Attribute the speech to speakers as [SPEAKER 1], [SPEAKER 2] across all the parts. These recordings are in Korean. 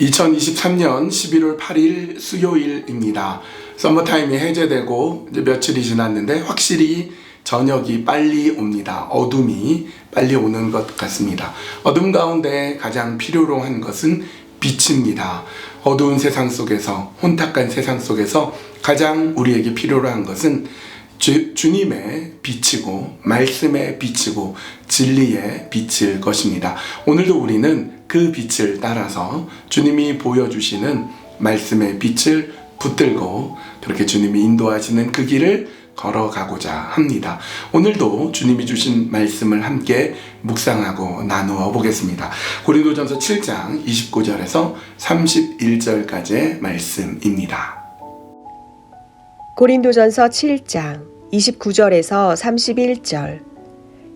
[SPEAKER 1] 2023년 11월 8일 수요일입니다. 썸머타임이 해제되고 이제 며칠이 지났는데 확실히 저녁이 빨리 옵니다. 어둠이 빨리 오는 것 같습니다. 어둠 가운데 가장 필요로 한 것은 빛입니다. 어두운 세상 속에서 혼탁한 세상 속에서 가장 우리에게 필요로 한 것은 주, 주님의 빛이고 말씀의 빛이고 진리의 빛일 것입니다. 오늘도 우리는 그 빛을 따라서 주님이 보여주시는 말씀의 빛을 붙들고 그렇게 주님이 인도하시는 그 길을 걸어가고자 합니다. 오늘도 주님이 주신 말씀을 함께 묵상하고 나누어 보겠습니다. 고린도전서 7장 29절에서 31절까지의 말씀입니다.
[SPEAKER 2] 고린도전서 7장 29절에서 31절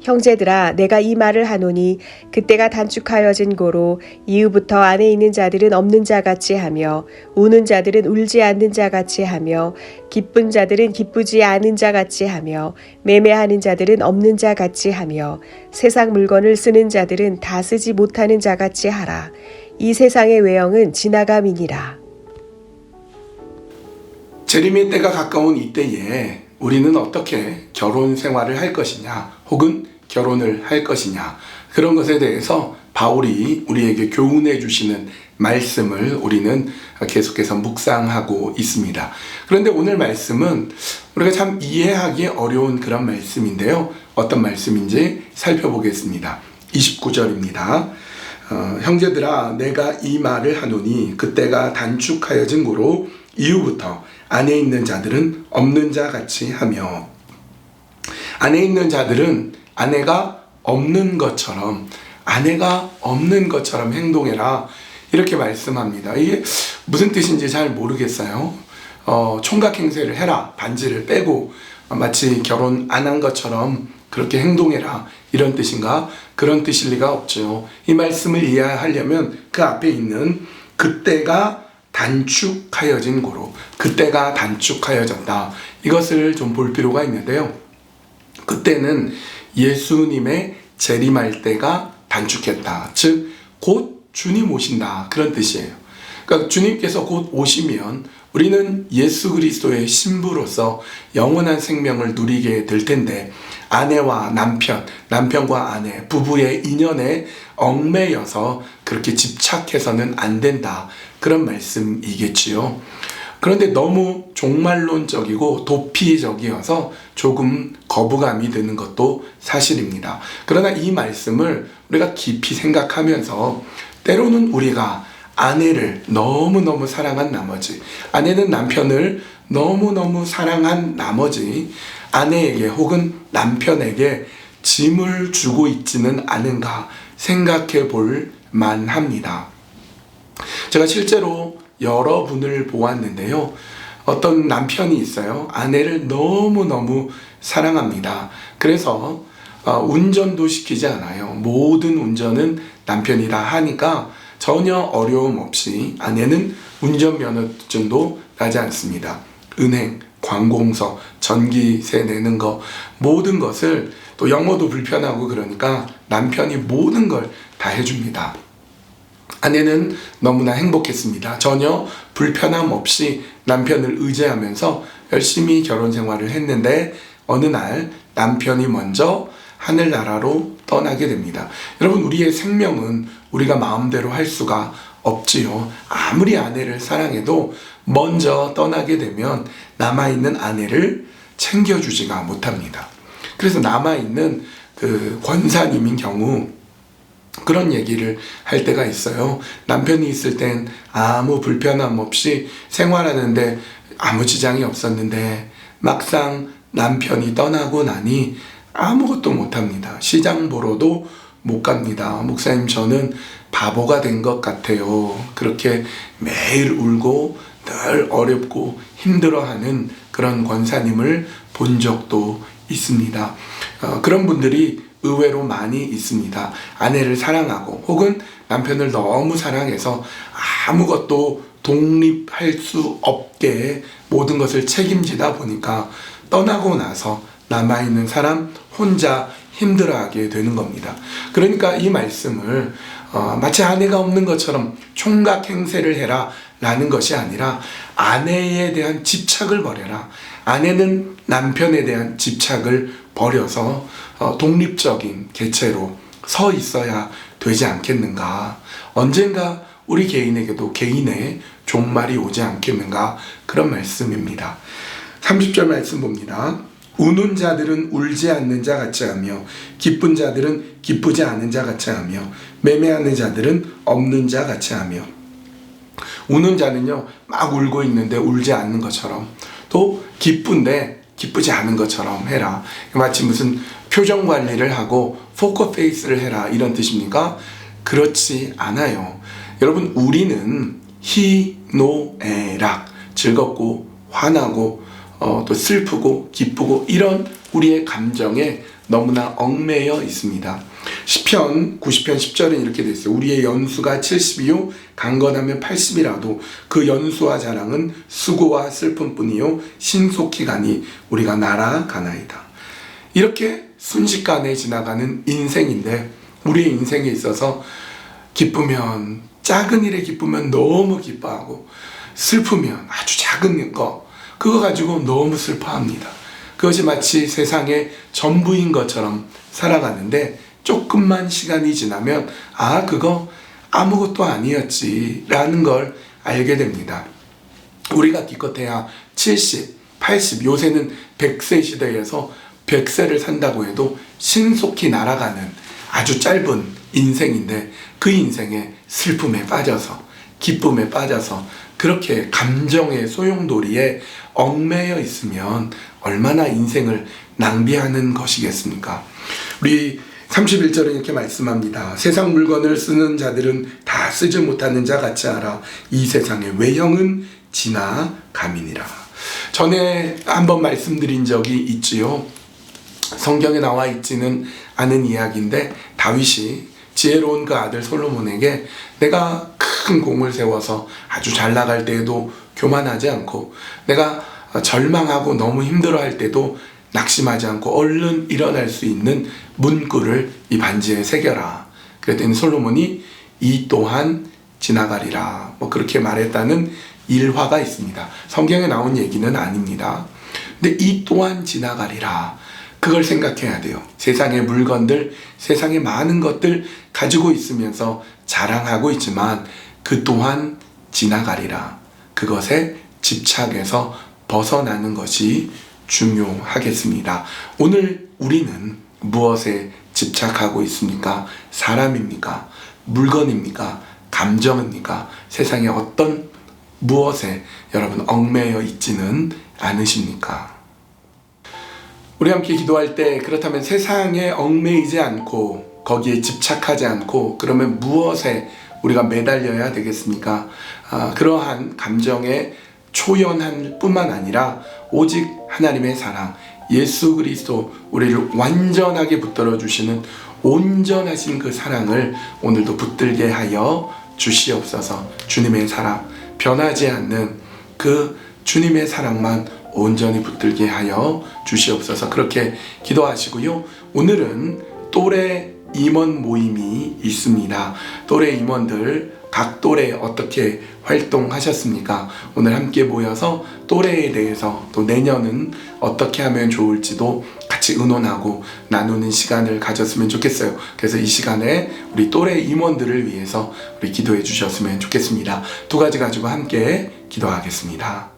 [SPEAKER 2] 형제들아 내가 이 말을 하노니 그때가 단축하여진 고로 이후부터 안에 있는 자들은 없는 자 같이 하며 우는 자들은 울지 않는 자 같이 하며 기쁜 자들은 기쁘지 않은 자 같이 하며 매매하는 자들은 없는 자 같이 하며 세상 물건을 쓰는 자들은 다 쓰지 못하는 자 같이 하라. 이 세상의 외형은 지나감이니라.
[SPEAKER 1] 재림의 때가 가까운 이때에 우리는 어떻게 결혼 생활을 할 것이냐, 혹은 결혼을 할 것이냐, 그런 것에 대해서 바울이 우리에게 교훈해 주시는 말씀을 우리는 계속해서 묵상하고 있습니다. 그런데 오늘 말씀은 우리가 참 이해하기 어려운 그런 말씀인데요. 어떤 말씀인지 살펴보겠습니다. 29절입니다. 어, 형제들아 내가 이 말을 하노니 그때가 단축하여진 고로 이후부터 안에 있는 자들은 없는 자 같이 하며 안에 있는 자들은 아내가 없는 것처럼 아내가 없는 것처럼 행동해라 이렇게 말씀합니다. 이게 무슨 뜻인지 잘 모르겠어요. 어, 총각 행세를 해라 반지를 빼고 마치 결혼 안 한 것처럼 그렇게 행동해라 이런 뜻인가 그런 뜻일 리가 없죠. 이 말씀을 이해하려면 그 앞에 있는 그때가 단축하여진 고로 그때가 단축하여졌다. 이것을 좀 볼 필요가 있는데요. 그때는 예수님의 재림할 때가 단축했다. 즉, 곧 주님 오신다. 그런 뜻이에요. 그러니까 주님께서 곧 오시면 우리는 예수 그리스도의 신부로서 영원한 생명을 누리게 될 텐데 아내와 남편, 남편과 아내, 부부의 인연에 얽매여서 그렇게 집착해서는 안 된다. 그런 말씀이겠지요. 그런데 너무 종말론적이고 도피적이어서 조금 거부감이 드는 것도 사실입니다. 그러나 이 말씀을 우리가 깊이 생각하면서 때로는 우리가 아내를 너무너무 사랑한 나머지, 아내는 남편을 너무너무 사랑한 나머지, 아내에게 혹은 남편에게 짐을 주고 있지는 않은가 생각해 볼 만합니다. 제가 실제로 여러분을 보았는데요. 어떤 남편이 있어요. 아내를 너무너무 사랑합니다. 그래서 어, 운전도 시키지 않아요. 모든 운전은 남편이 다 하니까 전혀 어려움 없이 아내는 운전면허증도 나지 않습니다. 은행, 관공서, 전기세 내는 거 모든 것을 또 영어도 불편하고 그러니까 남편이 모든 걸 다 해줍니다. 아내는 너무나 행복했습니다. 전혀 불편함 없이 남편을 의지하면서 열심히 결혼 생활을 했는데 어느 날 남편이 먼저 하늘나라로 떠나게 됩니다. 여러분, 우리의 생명은 우리가 마음대로 할 수가 없지요. 아무리 아내를 사랑해도 먼저 떠나게 되면 남아있는 아내를 챙겨주지가 못합니다. 그래서 남아있는 그 권사님인 경우 그런 얘기를 할 때가 있어요. 남편이 있을 땐 아무 불편함 없이 생활하는데 아무 지장이 없었는데 막상 남편이 떠나고 나니 아무것도 못합니다. 시장 보러도 못 갑니다. 목사님, 저는 바보가 된 것 같아요. 그렇게 매일 울고 늘 어렵고 힘들어하는 그런 권사님을 본 적도 있습니다. 어, 그런 분들이 의외로 많이 있습니다. 아내를 사랑하고 혹은 남편을 너무 사랑해서 아무것도 독립할 수 없게 모든 것을 책임지다 보니까 떠나고 나서 남아있는 사람 혼자 힘들어하게 되는 겁니다. 그러니까 이 말씀을 어, 마치 아내가 없는 것처럼 총각 행세를 해라 라는 것이 아니라 아내에 대한 집착을 버려라. 아내는 남편에 대한 집착을 버려서 어, 독립적인 개체로 서 있어야 되지 않겠는가. 언젠가 우리 개인에게도 개인의 종말이 오지 않겠는가. 그런 말씀입니다. 30절 말씀 봅니다. 우는 자들은 울지 않는 자 같이 하며 기쁜 자들은 기쁘지 않은 자 같이 하며 매매하는 자들은 없는 자 같이 하며 우는 자는요 막 울고 있는데 울지 않는 것처럼 또 기쁜데 기쁘지 않은 것처럼 해라 마치 무슨 표정 관리를 하고 포커 페이스를 해라 이런 뜻입니까? 그렇지 않아요 여러분 우리는 희노애락 즐겁고 화나고 어, 또 슬프고 기쁘고 이런 우리의 감정에 너무나 얽매여 있습니다. 시편 90편 10절은 이렇게 돼 있어요. 우리의 연수가 70이요 강건하면 80이라도 그 연수와 자랑은 수고와 슬픔뿐이요 신속히 가니 우리가 날아가나이다. 이렇게 순식간에 지나가는 인생인데 우리의 인생에 있어서 기쁘면 작은 일에 기쁘면 너무 기뻐하고 슬프면 아주 작은 거 그거 가지고 너무 슬퍼합니다. 그것이 마치 세상의 전부인 것처럼 살아가는데 조금만 시간이 지나면 아 그거 아무것도 아니었지 라는 걸 알게 됩니다. 우리가 기껏해야 70, 80, 요새는 100세 시대에서 100세를 산다고 해도 신속히 날아가는 아주 짧은 인생인데 그 인생에 슬픔에 빠져서 기쁨에 빠져서 그렇게 감정의 소용돌이에 얽매여 있으면 얼마나 인생을 낭비하는 것이겠습니까? 우리 31절은 이렇게 말씀합니다. 세상 물건을 쓰는 자들은 다 쓰지 못하는 자 같이 하라. 이 세상의 외형은 지나감이니라. 전에 한번 말씀드린 적이 있지요. 성경에 나와 있지는 않은 이야기인데 다윗이 지혜로운 그 아들 솔로몬에게 내가 큰 공을 세워서 아주 잘 나갈 때에도 교만하지 않고 내가 절망하고 너무 힘들어 할 때도 낙심하지 않고 얼른 일어날 수 있는 문구를 이 반지에 새겨라. 그랬더니 솔로몬이 이 또한 지나가리라. 뭐 그렇게 말했다는 일화가 있습니다. 성경에 나온 얘기는 아닙니다. 근데 이 또한 지나가리라. 그걸 생각해야 돼요. 세상의 물건들, 세상의 많은 것들 가지고 있으면서 자랑하고 있지만 그 또한 지나가리라. 그것에 집착해서 벗어나는 것이 중요하겠습니다. 오늘 우리는 무엇에 집착하고 있습니까? 사람입니까? 물건입니까? 감정입니까? 세상의 어떤 무엇에 여러분 얽매여 있지는 않으십니까? 우리 함께 기도할 때 그렇다면 세상에 얽매이지 않고 거기에 집착하지 않고 그러면 무엇에 우리가 매달려야 되겠습니까? 아, 그러한 감정에 초연할 뿐만 아니라 오직 하나님의 사랑, 예수 그리스도 우리를 완전하게 붙들어 주시는 온전하신 그 사랑을 오늘도 붙들게 하여 주시옵소서. 주님의 사랑, 변하지 않는 그 주님의 사랑만 온전히 붙들게 하여 주시옵소서. 그렇게 기도하시고요. 오늘은 또래 임원 모임이 있습니다. 또래 임원들 각 또래 어떻게 활동하셨습니까? 오늘 함께 모여서 또래에 대해서 또 내년은 어떻게 하면 좋을지도 같이 의논하고 나누는 시간을 가졌으면 좋겠어요. 그래서 이 시간에 우리 또래 임원들을 위해서 우리 기도해 주셨으면 좋겠습니다. 두 가지 가지고 함께 기도하겠습니다.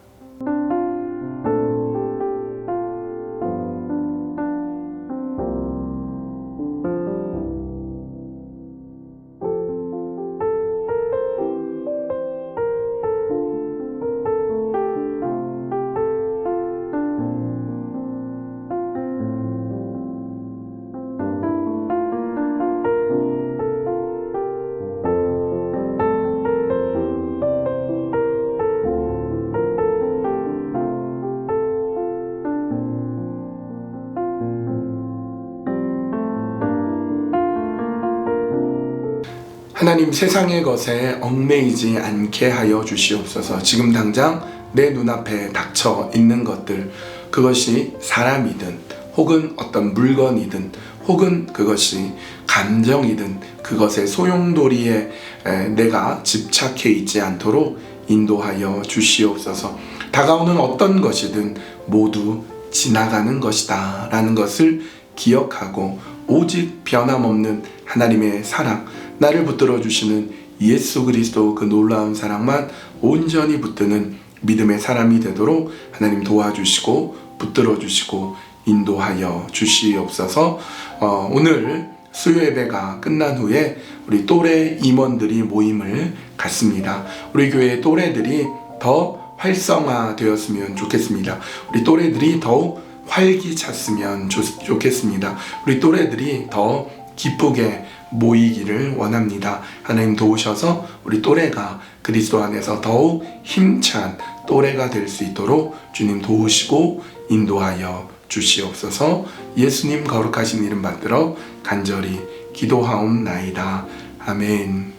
[SPEAKER 1] 하나님 세상의 것에 얽매이지 않게 하여 주시옵소서. 지금 당장 내 눈앞에 닥쳐 있는 것들, 그것이 사람이든 혹은 어떤 물건이든 혹은 그것이 감정이든 그것의 소용돌이에 에, 내가 집착해 있지 않도록 인도하여 주시옵소서. 다가오는 어떤 것이든 모두 지나가는 것이다 라는 것을 기억하고 오직 변함없는 하나님의 사랑, 나를 붙들어 주시는 예수 그리스도 그 놀라운 사랑만 온전히 붙드는 믿음의 사람이 되도록 하나님 도와주시고 붙들어 주시고 인도하여 주시옵소서. 어, 오늘 수요 예배가 끝난 후에 우리 또래 임원들이 모임을 갖습니다. 우리 교회 또래들이 더 활성화되었으면 좋겠습니다. 우리 또래들이 더욱 활기찼으면 좋, 좋겠습니다. 우리 또래들이 더 기쁘게 모이기를 원합니다. 하나님 도우셔서 우리 또래가 그리스도 안에서 더욱 힘찬 또래가 될 수 있도록 주님 도우시고 인도하여 주시옵소서 예수님 거룩하신 이름 받들어 간절히 기도하옵나이다. 아멘.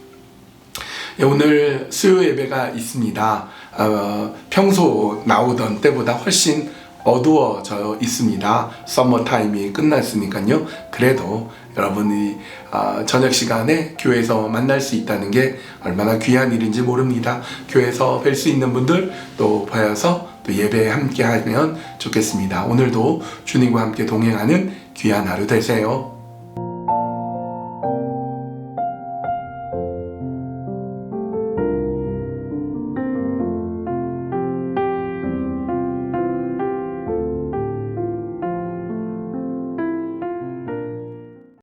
[SPEAKER 1] 예, 오늘 수요 예배가 있습니다. 어, 평소 나오던 때보다 훨씬 어두워져 있습니다. 서머 타임이 끝났으니까요. 그래도 여러분이 아, 저녁 시간에 교회에서 만날 수 있다는 게 얼마나 귀한 일인지 모릅니다. 교회에서 뵐 수 있는 분들 또 보여서 또 예배에 함께 하면 좋겠습니다. 오늘도 주님과 함께 동행하는 귀한 하루 되세요.